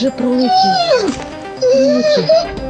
Вже пролетів. Пролетів.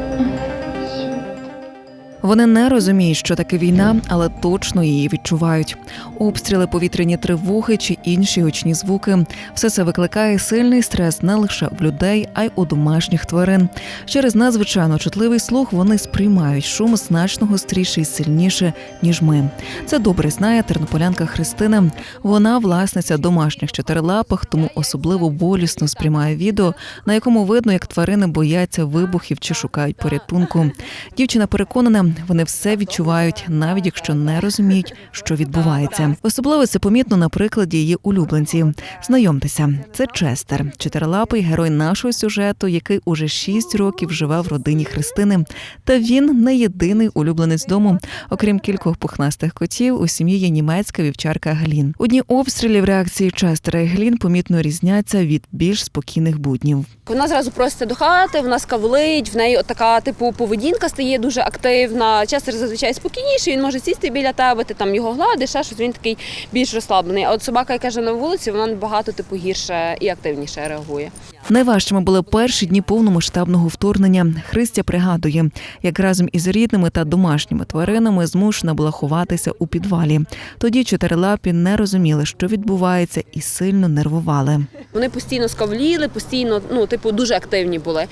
Вони не розуміють, що таке війна, але точно її відчувають. Обстріли, повітряні тривоги чи інші гучні звуки. Все це викликає сильний стрес не лише в людей, а й у домашніх тварин. Через надзвичайно чутливий слух вони сприймають шум значно гостріше і сильніше, ніж ми. Це добре знає тернополянка Христина. Вона власниця домашніх чотирилапих, тому особливо болісно сприймає відео, на якому видно, як тварини бояться вибухів чи шукають порятунку. Дівчина переконана, вони все відчувають, навіть якщо не розуміють, що відбувається. Особливо це помітно на прикладі її улюбленців. Знайомтеся, це Честер, чотирилапий герой нашого сюжету, який уже шість років живе в родині Христини. Та він не єдиний улюбленець дому. Окрім кількох пухнастих котів, у сім'ї є німецька вівчарка Глін. У дні обстрілів реакції Честера і Глін помітно різняться від більш спокійних буднів. Вона зразу проситься до хати, вона скавлить, в неї така типу поведінка стає дуже активна. Честер зазвичай спокійніший, він може сісти біля тебе, ти там його гладиш, а щось він такий більш розслаблений. А от собака, яка живе на вулиці, вона набагато типу гірше і активніше реагує. Найважчими були перші дні повномасштабного вторгнення. Христя пригадує, як разом із рідними та домашніми тваринами змушена була ховатися у підвалі. Тоді чотирилапі не розуміли, що відбувається, і сильно нервували. Вони постійно скавліли, постійно, ну, типу, дуже активні були.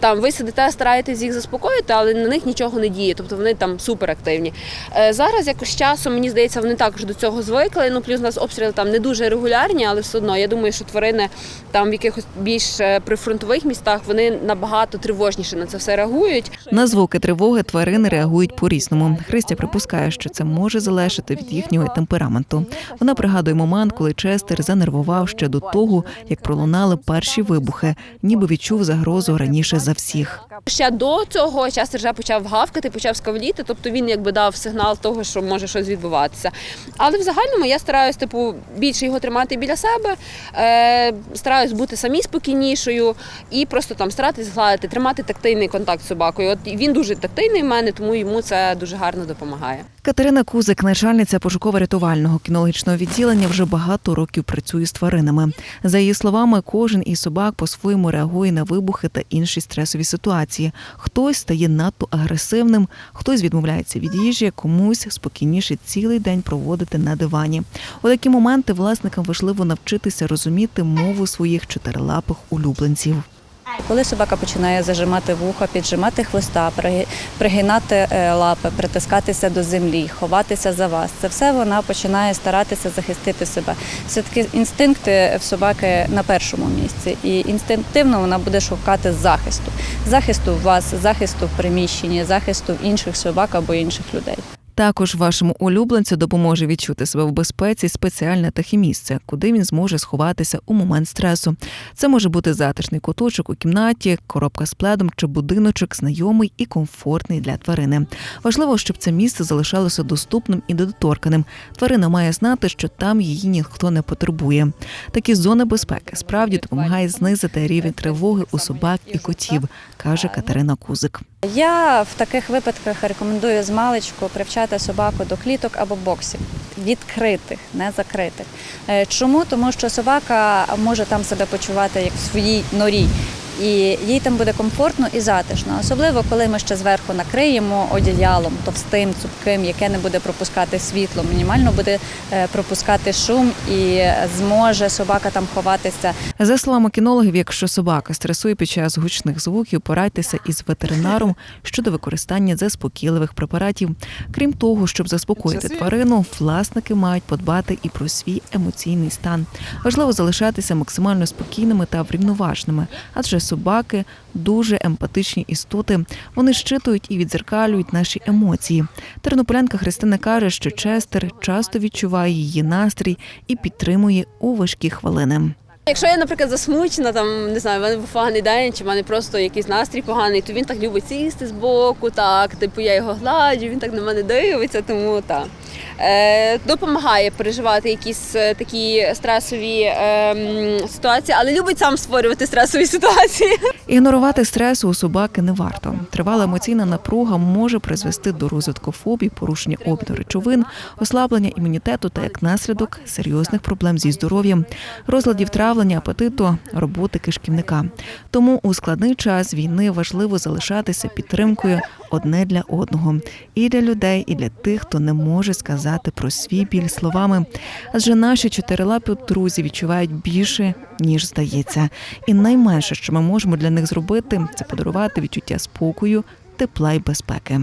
Там ви сидите, стараєтесь їх заспокоїти, але на них нічого не діє. Тобто вони там суперактивні. Е, зараз якось часом, мені здається, вони також до цього звикли. Ну, плюс у нас обстріли там не дуже регулярні, але все одно я думаю, що тварини там в якихось більш прифронтових містах вони набагато тривожніше на це все реагують. На звуки тривоги тварини реагують по-різному. Христя припускає, що це може залежати від їхнього темпераменту. Вона пригадує момент, коли Честер занервував ще до того, як пролунали перші вибухи, ніби відчув загрозу раніше за всіх. Ще до цього Честер вже почав гавкати, почав скавліти, тобто він якби дав сигнал того, що може щось відбуватися. Але в загальному я стараюсь, типу, більше його тримати біля себе, е, стараюсь бути самі спокійнішою і просто там старатись згладити, тримати тактильний контакт з собакою. От він дуже тактильний в мене, тому йому це дуже гарно допомагає. Катерина Кузик, начальниця пошуково-рятувального кінологічного відділення, вже багато років працює з тваринами. За її словами, кожен із собак по-своєму реагує на вибухи та інші стресові ситуації. Хтось стає надто агресивним, хтось відмовляється від їжі, комусь спокійніше цілий день проводити на дивані. У такі моменти власникам важливо навчитися розуміти мову своїх чотирилапих улюбленців. Коли собака починає зажимати вуха, піджимати хвоста, пригинати е, лапи, притискатися до землі, ховатися за вас, це все вона починає старатися захистити себе. Все-таки інстинкти в собаки на першому місці, і інстинктивно вона буде шукати захисту. Захисту в вас, захисту в приміщенні, захисту в інших собак або інших людей. Також вашому улюбленцю допоможе відчути себе в безпеці спеціальне тахімісце, куди він зможе сховатися у момент стресу. Це може бути затишний куточок у кімнаті, коробка з пледом чи будиночок, знайомий і комфортний для тварини. Важливо, щоб це місце залишалося доступним і недоторканим. Тварина має знати, що там її ніхто не потребує. Такі зони безпеки справді допомагають знизити рівень тривоги у собак і котів, каже Катерина Кузик. Я в таких випадках рекомендую з маличку привчати собаку до кліток або боксів, відкритих, не закритих. Е, Чому? Тому що собака може там себе почувати як в своїй норі. І їй там буде комфортно і затишно, особливо коли ми ще зверху накриємо одіялом товстим, цупким, яке не буде пропускати світло, мінімально буде е, пропускати шум і зможе собака там ховатися За словами кінологів, якщо собака стресує під час гучних звуків, порадьтеся із ветеринаром щодо використання заспокійливих препаратів. Крім того, щоб заспокоїти тварину, власники мають подбати і про свій емоційний стан. Важливо залишатися максимально спокійними та врівноваженими, адже собаки дуже емпатичні істоти. Вони щитують і відзеркалюють наші емоції. Тернополянка Христина каже, що Честер часто відчуває її настрій і підтримує у важкі хвилини. Якщо я, наприклад, засмучена, там не знаю, в мене поганий день, чи в мене просто якийсь настрій поганий, то він так любить сісти збоку, так, типу я його гладжу, він так на мене дивиться, тому так. Е, допомагає переживати якісь е, такі стресові ем, ситуації, але любить сам створювати стресові ситуації. Ігнорувати стресу у собаки не варто. Тривала емоційна напруга може призвести до розвитку фобій, порушення обміну речовин, ослаблення імунітету та як наслідок серйозних проблем зі здоров'ям, розладів травлення, апетиту, роботи кишківника. Тому у складний час війни важливо залишатися підтримкою одне для одного і для людей, і для тих, хто не може сказати про свій біль словами. Адже наші чотирилапі друзі відчувають більше ніж здається. І найменше, що ми можемо для них зробити, це подарувати відчуття спокою, тепла і безпеки.